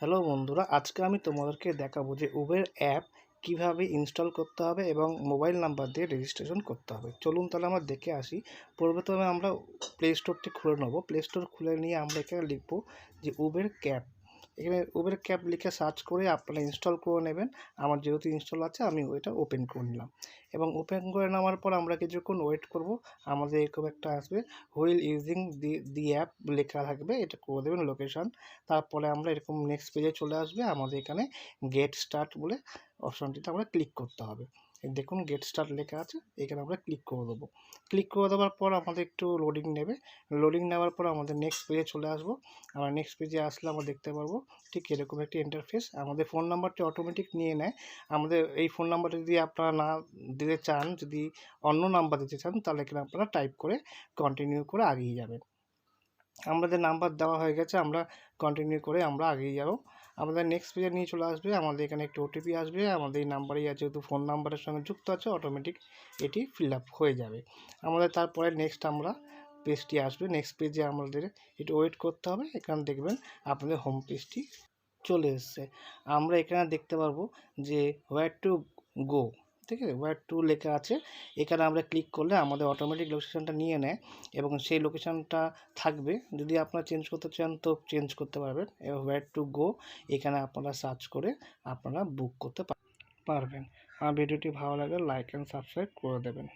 Hello বন্ধুরা, আজকে আমি তোমাদেরকে দেখাবো যে উবের অ্যাপ কীভাবে ইনস্টল করতে হবে এবং মোবাইল নাম্বার দিয়ে রেজিস্ট্রেশন করতে হবে। চলুন তাহলে আমরা দেখে আসি। প্রথমে আমরা প্লে স্টোরটি খুলে নেব। প্লে স্টোর খুলে নিয়ে আমরা এখানে লিখব যে উবের ক্যাব এখানে উবের ক্যাব লিখে সার্চ করে আপনারা ইনস্টল করে নেবেন। আমার যেহেতু ইনস্টল আছে, আমি ওইটা ওপেন করে নিলাম। এবং ওপেন করে নেওয়ার পর আমরা কিছুক্ষণ ওয়েট করব। আমাদের এরকম একটা আসবে। Wheel using the the app লেখা থাকবে, এটা করে দেবেন লোকেশান তারপরে আমরা এরকম নেক্সট পেজে চলে আসবে। আমাদের এখানে গেট স্টার্ট বলে অপশানটিতে আমরা ক্লিক করতে হবে। দেখুন গেট স্টার্ট লেখা আছে, এখানে আমরা ক্লিক করে দেবো। ক্লিক করে দেওয়ার পর আমাদের একটু লোডিং নেবে। লোডিং নেওয়ার পর আমাদের নেক্সট পেজে চলে আসব। আমরা নেক্সট পেজে আসলে আমরা দেখতে পারব ঠিক এরকম একটি ইন্টারফেস আমাদের ফোন নাম্বারটি অটোমেটিক নিয়ে নেয়। আমাদের এই ফোন নাম্বারটা যদি আপনারা না দিতে চান, যদি অন্য নাম্বার দিতে চান, তাহলে এখানে আপনারা টাইপ করে কন্টিনিউ করে আগিয়ে যাবেন। আমাদের নাম্বার দেওয়া হয়ে গেছে, আমরা কন্টিনিউ করে আমরা আগিয়ে যাব। আমাদের নেক্সট পেজে নিয়ে চলে আসবে, আমাদের এখানে একটি ওটিপি আসবে, আমাদের এই নাম্বারেই যেহেতু ফোন নাম্বারের সঙ্গে যুক্ত আছে অটোমেটিক এটি ফিল আপ হয়ে যাবে। আমাদের তারপরে নেক্সট আমরা পেজটি আসবে নেক্সট পেজে আমাদের একটু ওয়েট করতে হবে, এখানে দেখবেন আপনাদের হোম পেজটি চলে এসছে। আমরা এখানে দেখতে পারব যে হোয়ার টু গো ঠিক আছে? ওয়ার টু লেখা আছে। এখানে আমরা ক্লিক করলে আমাদের অটোমেটিক লোকেশানটা নিয়ে নেয় এবং সেই লোকেশানটা থাকবে। যদি আপনারা চেঞ্জ করতে চান তো চেঞ্জ করতে পারবেন। এবং ওয়ার টু গো এখানে আপনারা সার্চ করে আপনারা বুক করতে পারবেন। আমার ভিডিওটি ভালো লাগলে লাইক অ্যান্ড সাবস্ক্রাইব করে দেবেন।